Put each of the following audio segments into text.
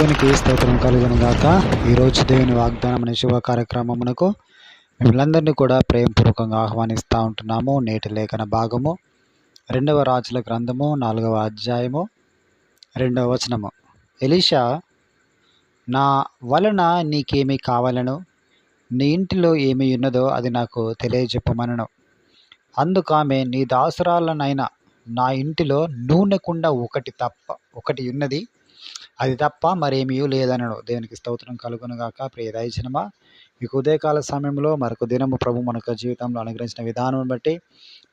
దేవునికి స్తోత్రం కలుగును గాక. ఈరోజు దేవుని వాగ్దానం అనే శుభ కార్యక్రమమునకు మిమ్మల్ందరినీ కూడా ప్రేమపూర్వకంగా ఆహ్వానిస్తూ ఉంటున్నాము. నేటి లేఖన భాగము రెండవ రాజుల గ్రంథము నాలుగవ అధ్యాయము రెండవ వచనము. ఎలీషా నా వలన నీకేమి కావాలను? నీ ఇంటిలో ఏమి ఉన్నదో అది నాకు తెలియజెప్పమనను. అందుకామె నీ దాసురాలనైనా నా ఇంటిలో నూనె కుండ ఒకటి తప్ప ఒకటి ఉన్నది అది తప్ప మరేమీ లేదనడు దేవునికి స్తోత్రం కలుగునుగాక ప్రియ దయచనమా మీకు ఉదయకాల సమయంలో మరొక దినము ప్రభు మనకు జీవితంలో అనుగ్రహించిన విధానం బట్టి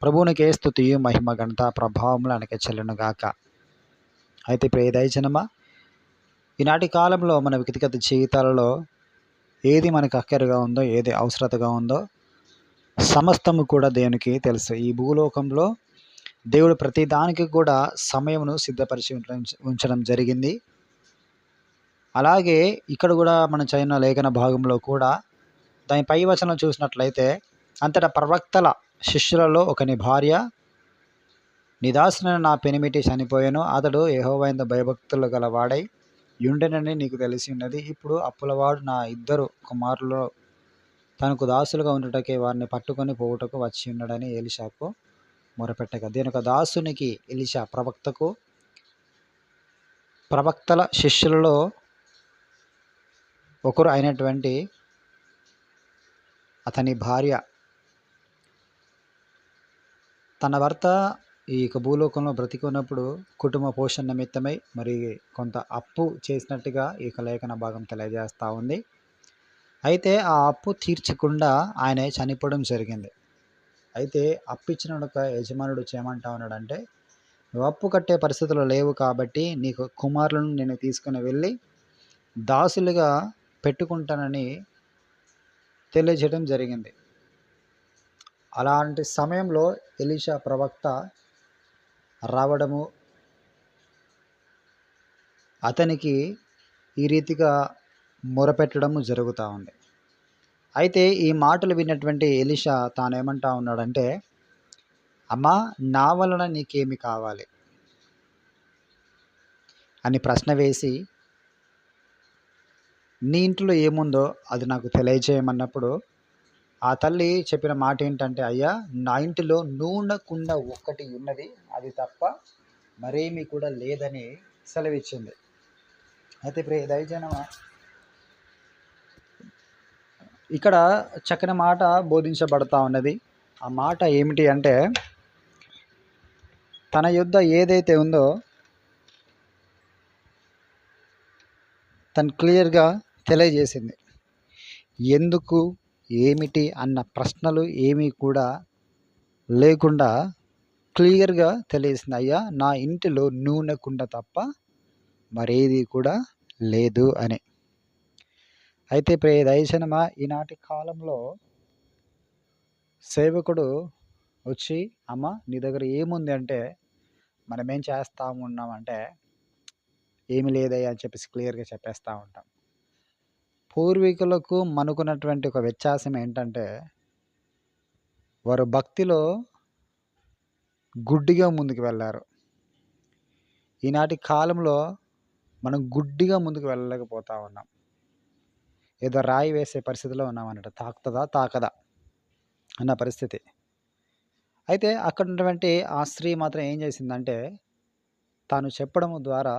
ప్రభువునికి స్థుతి మహిమ గంట ప్రభావములు అనక చెల్లునుగాక అయితే ప్రియ దయచనమా ఈనాటి కాలంలో మన వ్యక్తిగత జీవితాలలో ఏది మనకు అక్కరగా ఉందో ఏది అవసరతగా ఉందో సమస్తము కూడా దేవునికి తెలుసు. ఈ భూలోకంలో దేవుడు ప్రతి దానికి కూడా సమయమును సిద్ధపరిచి ఉంచడం- ఉంచడం జరిగింది. అలాగే ఇక్కడ కూడా మన చదివిన లేఖన భాగంలో కూడా దాని పై వచనం చూసినట్లయితే అంతటా ప్రవక్తల శిష్యులలో ఒకని భార్య నిదాసన నా పెనిమిటి చనిపోయాను. అతడు యెహోవా భయభక్తులు గల వాడై యుండెనని నీకు తెలిసి ఉన్నది. ఇప్పుడు అప్పులవాడు నా ఇద్దరు కుమారులు తనకు దాసులుగా ఉండటకే వారిని పట్టుకొని పోవుటకు వచ్చి ఉన్నాడని ఏలిషాకు మొరపెట్టగా. దీని ఒక దాసునికి ఎలిషా ప్రవక్తకు ప్రవక్తల శిష్యులలో ఒకరు అయినటువంటి అతని భార్య. తన భర్త ఈ యొక్క భూలోకంలో బ్రతికున్నప్పుడు కుటుంబ పోషణ నిమిత్తమై మరి కొంత అప్పు చేసినట్టుగా ఈ యొక్క లేఖన భాగం తెలియజేస్తూ ఉంది. అయితే ఆ అప్పు తీర్చకుండా ఆయన చనిపోవడం జరిగింది. అయితే అప్పు ఇచ్చిన ఒక యజమానుడు చేయమంటా ఉన్నాడంటే నువ్వు అప్పు కట్టే పరిస్థితులు లేవు కాబట్టి నీకు కుమారులను నేను తీసుకుని వెళ్ళి దాసులుగా పెట్టుకుంటానని తెలియజేయడం జరిగింది. అలాంటి సమయంలో ఎలీషా ప్రవక్త రావడము అతనికి ఈ రీతిగా మొరపెట్టడము జరుగుతూ ఉంది. అయితే ఈ మాటలు విన్నటువంటి ఎలిషా తానేమంటా ఉన్నాడంటే అమ్మా నా వలన నీకేమి కావాలి? అని ప్రశ్న వేసి నీ ఇంట్లో ఏముందో అది నాకు తెలియజేయమన్నప్పుడు ఆ తల్లి చెప్పిన మాట ఏంటంటే అయ్యా నా ఇంటిలో నూనె కుండ ఒక్కటి ఉన్నది అది తప్ప మరేమీ కూడా లేదని సెలవిచ్చింది. అయితే ఇప్పుడు దయచేనమా ఇక్కడ చక్కని మాట బోధించబడతా ఉన్నది. ఆ మాట ఏమిటి అంటే తన యుద్ధ ఏదైతే ఉందో తను క్లియర్గా తెలియజేసింది. ఎందుకు ఏమిటి అన్న ప్రశ్నలు ఏమీ కూడా లేకుండా క్లియర్గా తెలియజేసింది అయ్యా నా ఇంటిలో నూనె కుండ తప్ప మరేది కూడా లేదు అని. అయితే ప్రియ దయచనమా ఈనాటి కాలంలో సేవకుడు వచ్చి అమ్మ నీ దగ్గర ఏముంది? అంటే మనం ఏం చేస్తా ఉన్నామంటే ఏమి లేదయ్యా అని చెప్పేసి క్లియర్గా చెప్పేస్తూ ఉంటాం. పూర్వీకులకు మనకున్నటువంటి ఒక వ్యత్యాసం ఏంటంటే వారు భక్తిలో గుడ్డిగా ముందుకు వెళ్ళారు ఈనాటి కాలంలో మనం గుడ్డిగా ముందుకు వెళ్ళలేకపోతా ఉన్నాం. ఏదో రాయి వేసే పరిస్థితిలో ఉన్నామన్నట్టు. తాకుతుందా? తాకదా అన్న పరిస్థితి. అయితే అక్కడ ఉన్నటువంటి ఆ స్త్రీ మాత్రం ఏం చేసిందంటే తాను చెప్పడం ద్వారా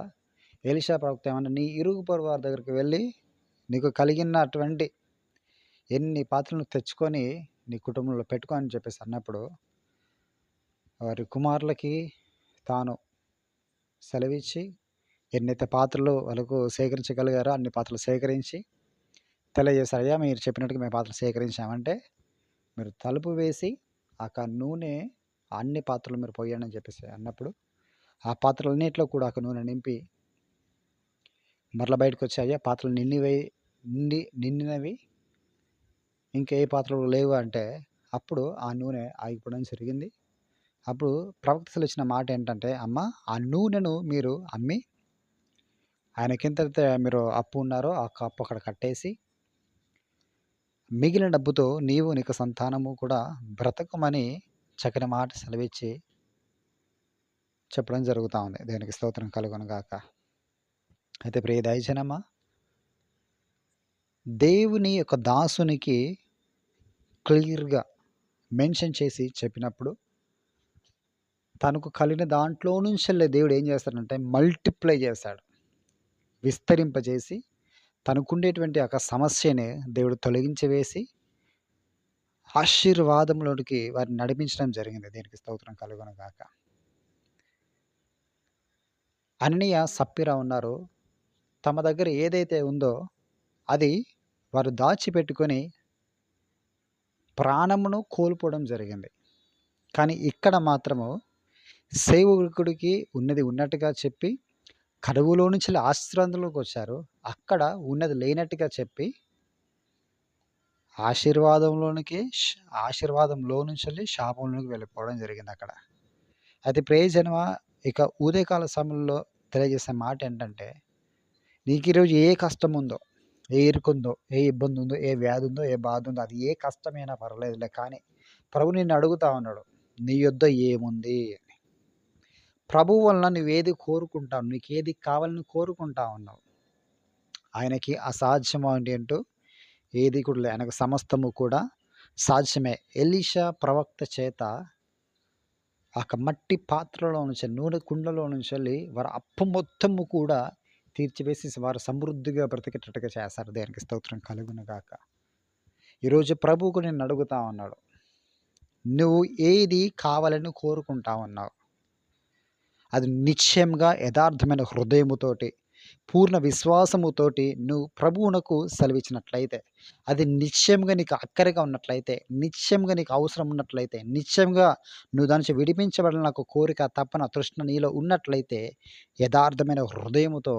ఎలిషా ప్రవక్త ఏమన్నా నీ ఇరుగు పొరుగు వారి దగ్గరికి వెళ్ళి నీకు కలిగినటువంటి ఎన్ని పాత్రలను తెచ్చుకొని నీ కుటుంబంలో పెట్టుకో అని చెప్పేసి అన్నప్పుడు వారి కుమారులకి తాను సెలవిచ్చి ఎన్నైతే పాత్రలు వాళ్ళకు సేకరించగలిగారో అన్ని పాత్రలు సేకరించి తెలియజేశారు అయ్యా మీరు చెప్పినట్టుగా మేము పాత్రలు సేకరించామంటే మీరు తలుపు వేసి ఆ నూనె అన్ని పాత్రలు మీరు పోయండి అని చెప్పేసి అన్నప్పుడు ఆ పాత్రలన్నింటిలో కూడా ఒక నూనె నింపి మరల బయటకు వచ్చి పాత్రలు నిండివై నిండి నిండినవి ఇంకా ఏ పాత్రలు లేవు అంటే అప్పుడు ఆ నూనె ఆగిపోవడం జరిగింది. అప్పుడు ప్రవక్తలు ఇచ్చిన మాట ఏంటంటే అమ్మ ఆ నూనెను మీరు అమ్మి ఆయనకింత మీరు అప్పు ఉన్నారో ఆ అప్పు అక్కడ కట్టేసి మిగిలిన డబ్బుతో నీవు నీకు సంతానము కూడా బ్రతకమని చక్కని మాట సెలవిచ్చి చెప్పడం జరుగుతూ ఉంది దేనికి స్తోత్రం కలుగునుగాక అయితే ప్రియ దయజనమా దేవుని యొక్క దాసునికి క్లియర్‌గా మెన్షన్ చేసి చెప్పినప్పుడు తనకు కలిగిన దాంట్లో నుంచెల్లే దేవుడు ఏం చేస్తాడంటే మల్టిప్లై చేస్తాడు. విస్తరింపజేసి తనకుండేటువంటి ఒక సమస్యని దేవుడు తొలగించి వేసి ఆశీర్వాదంలోనికి వారిని నడిపించడం జరిగింది. దీనికి స్తోత్రం కలుగునుగాక. అననీయ, సప్పిరా ఉన్నారు. తమ దగ్గర ఏదైతే ఉందో అది వారు దాచిపెట్టుకొని ప్రాణమును కోల్పోవడం జరిగింది. కానీ ఇక్కడ మాత్రము సేవకుడికి ఉన్నది ఉన్నట్టుగా చెప్పి కరువులో నుంచెల్లి వచ్చారు అక్కడ ఉన్నది లేనట్టుగా చెప్పి ఆశీర్వాదంలోనికి ఆశీర్వాదంలో ఆశీర్వాదంలో వెళ్ళి శాపంలోకి వెళ్ళిపోవడం జరిగింది అక్కడ అయితే ప్రయోజనమ ఇక ఉదయకాల సమయంలో తెలియజేసే నీకు ఈరోజు ఏ కష్టం ఉందో ఏ ఇరుకుందో, ఏ ఇబ్బంది ఉందో ఏ వ్యాధి ఉందో ఏ బాధ ఉందో అది ఏ కష్టమైనా పర్లేదులే కానీ ప్రభు నిన్ను అడుగుతా ఉన్నాడు. నీ యొద్ద ఏముంది ప్రభు ప్రభువు వలన నువ్వేది కోరుకుంటావు, నీకేది కావాలని కోరుకుంటా ఉన్నావు. ఆయనకి అసాధ్యమైనది అంటూ ఏది కూడా లేదు. ఆయనకు సమస్తము కూడా సాధ్యమే. ఎలీషా ప్రవక్త చేత ఆ మట్టి పాత్రలో నుంచి నూనె కుండలో నుంచి వెళ్ళి వారి అప్పు మొత్తము కూడా తీర్చివేసి వారు సమృద్ధిగా బ్రతికేటట్టుగా చేశారు. దేనికి స్తోత్రం కలుగునగాక ఈరోజు ప్రభువుకు నేను అడుగుతా ఉన్నాడు. నువ్వు ఏది కావాలని కోరుకుంటా ఉన్నావు? అది నిశ్చయంగా యథార్థమైన హృదయముతోటి, పూర్ణ విశ్వాసముతోటి నువ్వు ప్రభువునకు సెలవిచ్చినట్లయితే, అది నిశ్చయంగా నీకు అక్కరగా ఉన్నట్లయితే, నిశ్చయంగా నీకు అవసరం ఉన్నట్లయితే, నిశ్చయంగా నువ్వు దాని నుంచి విడిపించబడాలని నాకు కోరిక, తప్పన తృష్ణ నీలో ఉన్నట్లయితే, యథార్థమైన హృదయముతో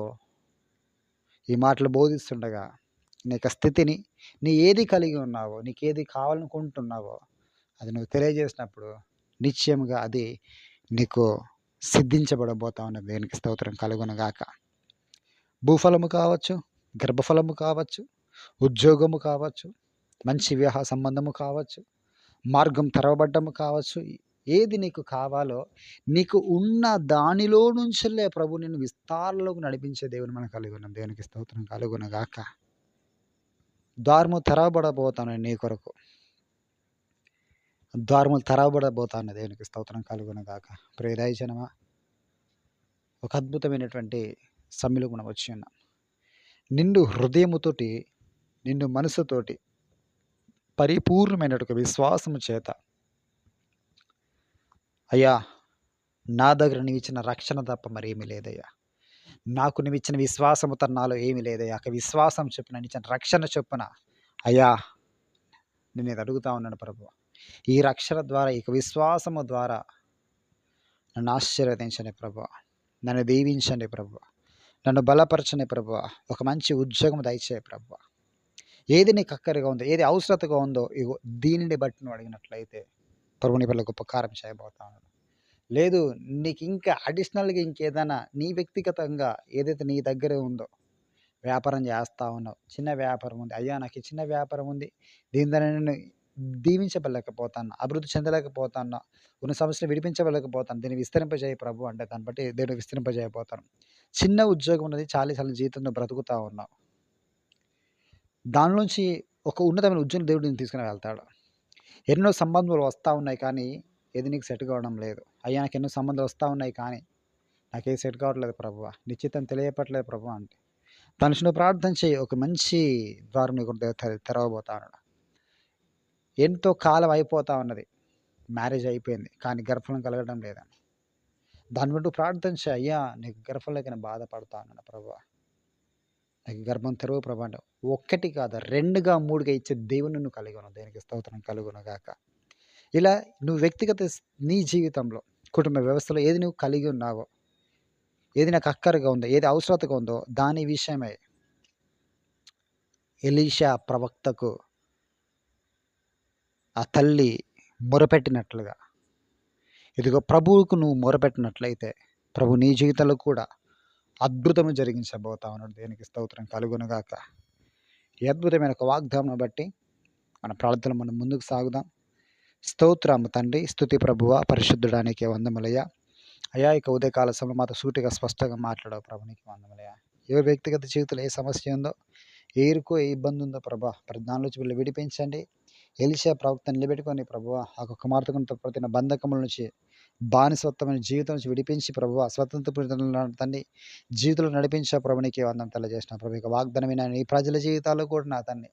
ఈ మాటలు బోధిస్తుండగా నీ యొక్క స్థితిని, నీ ఏది కలిగి ఉన్నావో, నీకేది కావాలనుకుంటున్నావో అది నువ్వు తెలియజేసినప్పుడు నిశ్చయంగా అది నీకు సిద్ధించబడబోతా ఉన్న దేవునికి స్తోత్రం కలుగునగాక భూఫలము కావచ్చు, గర్భఫలము కావచ్చు, ఉద్యోగము కావచ్చు, మంచి వివాహ సంబంధము కావచ్చు, మార్గం తెరవబడ్డము కావచ్చు. ఏది నీకు కావాలో నీకు ఉన్న దానిలో నుంచెల్లే ప్రభు నేను విస్తారంలోకి నడిపించే దేవుని మనం కలిగి ఉన్నాం. దేవునికి స్తోత్రం కలుగునగాక ద్వారము తెరవబడబోతాను నీ కొరకు. ద్వారములు తెరవబడబోతాను దేవునికి స్తోత్రం కలుగునగాక ప్రియ ఒక అద్భుతమైనటువంటి సమయంలోకి మనం వచ్చి ఉన్నాం. నిండు హృదయముతోటి, నిండు మనసుతోటి పరిపూర్ణమైన ఒక విశ్వాసము చేత అయ్యా! నా దగ్గర నీవిచ్చిన రక్షణ తప్ప మరేమీ లేదయ్యా. నాకు నీవిచ్చిన విశ్వాసము తప్ప నాలో ఏమీ లేదయ్యా. ఆ విశ్వాసం చొప్పున నీవిచ్చిన రక్షణ చొప్పున అయ్యా! నేనిది అడుగుతా ఉన్నాను ప్రభువా. ఈ రక్షణ ద్వారా, ఈ విశ్వాసము ద్వారా నన్ను ఆశీర్వదించండి ప్రభు నన్ను దీవించండి ప్రభు నన్ను బలపరచని ప్రభు ఒక మంచి ఉద్యోగం దయచేయ ప్రభు ఏది నీకు అక్కరిగా ఉందో, ఏది అవసరతగా ఉందో ఇగో దీనిని బట్టి నువ్వు అడిగినట్లయితే ప్రభుని పిల్లలకు ఉపకారం గొప్ప చేయబోతా లేదు నీకు ఇంకా అడిషనల్‌గా ఇంకేదైనా నీ వ్యక్తిగతంగా ఏదైతే నీ దగ్గర ఉందో వ్యాపారం చేస్తా ఉన్నావు. చిన్న వ్యాపారం ఉంది. అయ్యా! నాకు చిన్న వ్యాపారం ఉంది. దీని ద్వారా నేను దీవించబడలేకపోతాను. అభివృద్ధి చెందలేకపోతాను. ఉన్న సమస్యలు విడిపించబడలేకపోతాను. దీన్ని విస్తరింపజేయ ప్రభు అంటే దాన్ని బట్టి దేవుడు విస్తరింపజేయబోతాను. చిన్న ఉద్యోగం ఉన్నది. చాలీసార్లు జీవితంలో బ్రతుకుతూ బ్రతుకుతా ఉన్నావు. దానిలోంచి ఒక ఉన్నతమైన ఉద్యోగం దేవుడు నేను తీసుకుని వెళ్తాడు. ఎన్నో సంబంధాలు వస్తూ ఉన్నాయి కానీ ఏది నీకు సెట్ కావడం లేదు. అయ్యా! నాకు ఎన్నో సంబంధాలు వస్తూ ఉన్నాయి కానీ నాకేది సెట్ కావట్లేదు ప్రభు నిశ్చితం తెలియపట్లేదు ప్రభు అంటే. తను ప్రార్థన చేయి ఒక మంచి ద్వారం నీకు దేవుడు తె ఎంతో కాలం అయిపోతూ ఉన్నది. మ్యారేజ్ అయిపోయింది. కానీ గర్భఫలం కలగడం లేదని. దాన్ని బట్టి ప్రార్థన చెయి. అయ్యా! నీకు గర్భంలోకి నేను బాధపడతా ఉన్నాను నాకు గర్భం తెరువు ప్రభా అంటే ఒక్కటి కాదు 2గా, 3గా ఇచ్చే దేవుని నువ్వు కలిగి ఉన్నావు. దేవునికి స్తోత్రం కలుగునుగాక. ఇలా నువ్వు వ్యక్తిగత నీ జీవితంలో, కుటుంబ వ్యవస్థలో ఏది నువ్వు కలిగి ఉన్నావో, ఏది నాకు అక్కరగా ఉందో, ఏది అవసరతగా ఉందో దాని విషయమై ఎలీషా ప్రవక్తకు ఆ తల్లి మొరపెట్టినట్లుగా ఇదిగో ప్రభువుకు నువ్వు మొరపెట్టినట్లయితే ప్రభు నీ జీవితంలో కూడా అద్భుతము జరిగించబోతా ఉన్నాడు. దేనికి స్తోత్రం కలుగునుగాక. ఈ అద్భుతమైన ఒక వాగ్దానం బట్టి మన ప్రార్థనలు మనం ముందుకు సాగుదాం. స్తోత్రము తండ్రి, స్థుతి ప్రభువ పరిశుద్ధుడానికి వందములయ్యా. అయ్యా! ఇక ఉదయకాల సమయంలో మాతో సూటిగా స్పష్టంగా మాట్లాడవు ప్రభు నీకు వందములయ్యా. ఏ వ్యక్తిగత జీవితంలో ఏ సమస్య ఉందో ఏ ఇరుకో ఏ ఇబ్బంది ఉందో ప్రభా ప్రతి దాని నుంచి వీళ్ళు విడిపించండి ఎలిషా ప్రవక్త నిలబెట్టుకొని ప్రభువ ఆ యొక్క కుమార్తెకు ప్రతి బంధకముల నుంచి బానిసత్వమైన జీవితం నుంచి విడిపించి ప్రభు స్వతంత్ర తండ్రి జీవితంలో నడిపించే ప్రభు నీకే వందం తెలియజేసిన ప్రభు ఇక వాగ్దానమైన ఈ ప్రజల జీవితాల్లో కూడా నా తండ్రి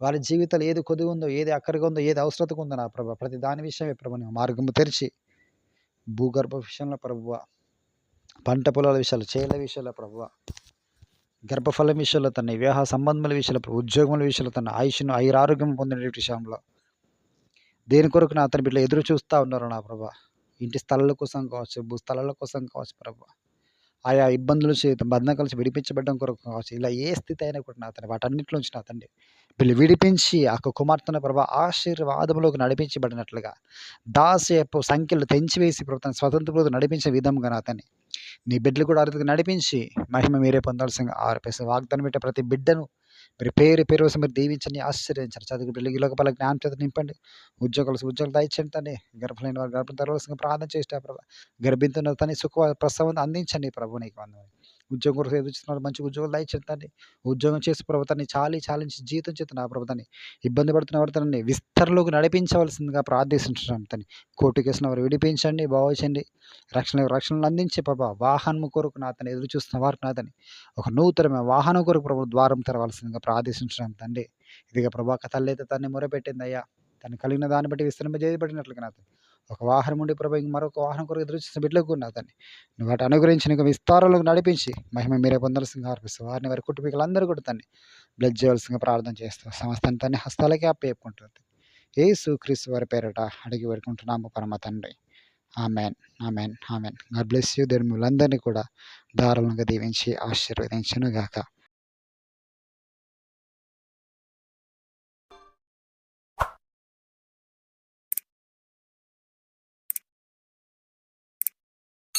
వారి జీవితాలు ఏది కొద్దిగా ఉందో ఏది అక్కడికి ఉందో ఏది అవసరతకు ఉందో నా ప్రభు ప్రతి దాని విషయమే ప్రభు మార్గము తెరిచి భూగర్భ విషయంలో ప్రభువ పంట పొలాల విషయాలు చేల విషయాల ప్రభువ గర్భఫలం విషయంలో తన వివాహ సంబంధముల విషయంలో ఉద్యోగముల విషయంలో తన ఆయుష్ను ఐరారోగ్యం పొందిన విషయంలో. దేని కొరకు నా అతని బిడ్డలు ఎదురు చూస్తూ ఉన్నారు నా ప్రభా? ఇంటి స్థలాల కోసం కావచ్చు భూస్థలాల కోసం కావచ్చు ప్రభా. ఆయా ఇబ్బందులు బంధం కలిసి విడిపించబడడం కొరకు కావచ్చు ఇలా ఏ స్థితి అయినా కూడా నా తండ్రి వాటన్నిటిలోంచి నా తండ్రి. వీళ్ళు విడిపించి ఆ కుమార్తెన ప్రభా ఆశీర్వాదంలోకి నడిపించబడినట్లుగా దాసేపు సంఖ్యలు తెంచివేసి ప్రభుత్వం స్వతంత్ర నడిపించే విధంగా నా తండ్రి నీ బిడ్డలు కూడా అరుదుగా నడిపించి మహిమ మీరే పొందాల్సిన ఆర్పేసి వాగ్దానం పెట్టే ప్రతి బిడ్డను మీరు పేరు పేరు కోసం మీరు దీవించండి ఆశ్చర్యించండి. చదువు బిడ్డలకి లోపల జ్ఞానం చేత నింపండి. ఉద్యోగాలు ఉద్యోగాలు దయచండి తండ్రి గర్భలేని వారు గర్భం తర్వాత ప్రార్థన చేస్తే ప్రభావ గర్భింతున్న తన సుఖ ప్రసవం అందించండి. ప్రభు నీకు వందనాలు. ఉద్యోగం కొరకు ఎదుర్చున్నారు మంచి ఉద్యోగం దయచేతండి ఉద్యోగం చేసి ప్రభుత్వాన్ని చాలి చాలించి జీతం చేత ఆ ప్రభుత్వాన్ని. ఇబ్బంది పడుతున్న వర్తనాన్ని విస్తరణలోకి నడిపించవలసిందిగా ప్రార్థిస్తుంటున్నాం తని కోర్టు కేసును వారు విడిపించండి భావించండి రక్షణ రక్షణలు అందించే ప్రభా వాహనం కొరకు నాతని ఎదురు చూస్తున్న వారికి నాతని ఒక నూతనమైన వాహనం కొరకు ప్రభు ద్వారం తెరవలసిందిగా ప్రార్థిస్తుంటున్నాం తండ్రి. ఇదిగా ప్రభా తల్లి అయితే తన్ని మొరపెట్టింది అయ్యా. తను కలిగిన దాన్ని బట్టి విస్తరింపజేయబడినట్లుగా నాతో ఒక వాహనం ఉండి ప్రభు మరొక వాహనం కొరకు ఎదురు చూసిన బిడ్డలకు అతన్ని నువ్వు వాటి అనుగ్రహించి నీకు విస్తారంలోకి నడిపించి మహిమ మీరే పొందాల్సిందిగా అర్పిస్తూ వారిని వారి కుటుంబీకులందరూ కూడా తన్ని బ్లడ్ చేయవలసిందిగా ప్రార్థన చేస్తూ సమస్తాన్ని తన్ని హస్తాలకే అప్పేపుకుంటుంది ఏ సుక్రీస్తు వారి పేరట అడిగి పెట్టుకుంటున్నాము పరమ తండ్రి. Amen amen amen. God bless you. దేవుని కూడా దారుణంగా దీవించి ఆశీర్వదించను గాక